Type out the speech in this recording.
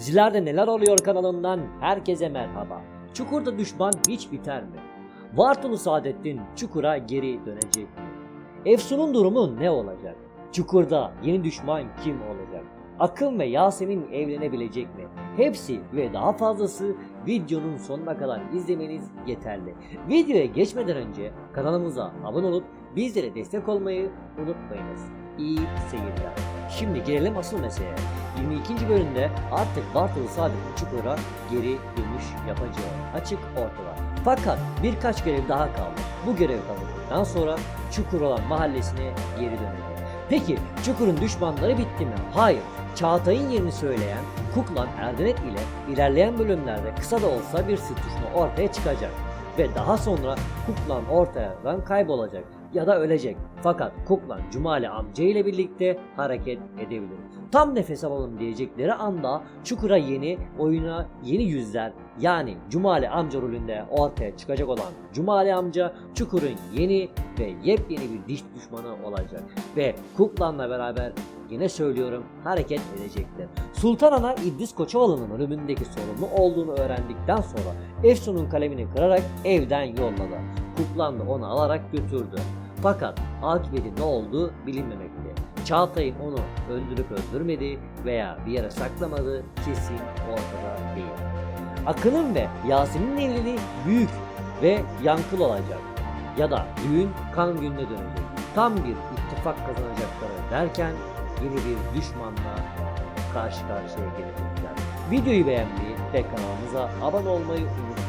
Dizilerde neler oluyor kanalından herkese merhaba. Çukurda düşman hiç biter mi? Vartolu Saadettin Çukur'a geri dönecek mi? Efsun'un durumu ne olacak? Çukurda yeni düşman kim olacak? Akın ve Yasemin evlenebilecek mi? Hepsi ve daha fazlası videonun sonuna kadar izlemeniz yeterli. Videoya geçmeden önce kanalımıza abone olup bizlere destek olmayı unutmayınız. İyi seyirler. Şimdi gelelim asıl meseleye. 22. bölümde artık Bartolu Saadet'in Çukur'a geri dönüş yapacağı açık ortada. Fakat birkaç görev daha kaldı. Bu görev tamamlandıktan sonra Çukur olan mahallesine geri dönecek. Peki Çukur'un düşmanları bitti mi? Hayır. Çağatay'ın yerini söyleyen Kuklan Erdenet ile ilerleyen bölümlerde kısa da olsa bir sürtüşme ortaya çıkacak. Ve daha sonra Kuklan ortadan kaybolacak ya da ölecek. Fakat Kuklan Cumali amca ile birlikte hareket edebilir. Tam nefes alalım diyecekleri anda Çukur'a yeni oyuna yeni yüzler yani Cumali amca rolünde ortaya çıkacak olan Cumali amca Çukur'un yeni ve yepyeni bir diş düşmanı olacak. Ve Kuklan'la beraber yine söylüyorum hareket edecekler. Sultan Ana İdris Koçovalı'nın ölümündeki sorumlu olduğunu öğrendikten sonra Efsun'un kalemini kırarak evden yolladı. Kuklan da onu alarak götürdü. Fakat akıbeti ne olduğu bilinmemekte. Çağatay'ın onu öldürüp öldürmedi veya bir yere saklamadı kesin ortada değil. Akın'ın ve Yasemin'in evliliği büyük ve yankılı olacak. Ya da düğün kan gününe dönecek. Tam bir ittifak kazanacakları derken yeni bir düşmanla karşı karşıya gelecekler. Videoyu beğenmeyi ve kanalımıza abone olmayı unutmayın.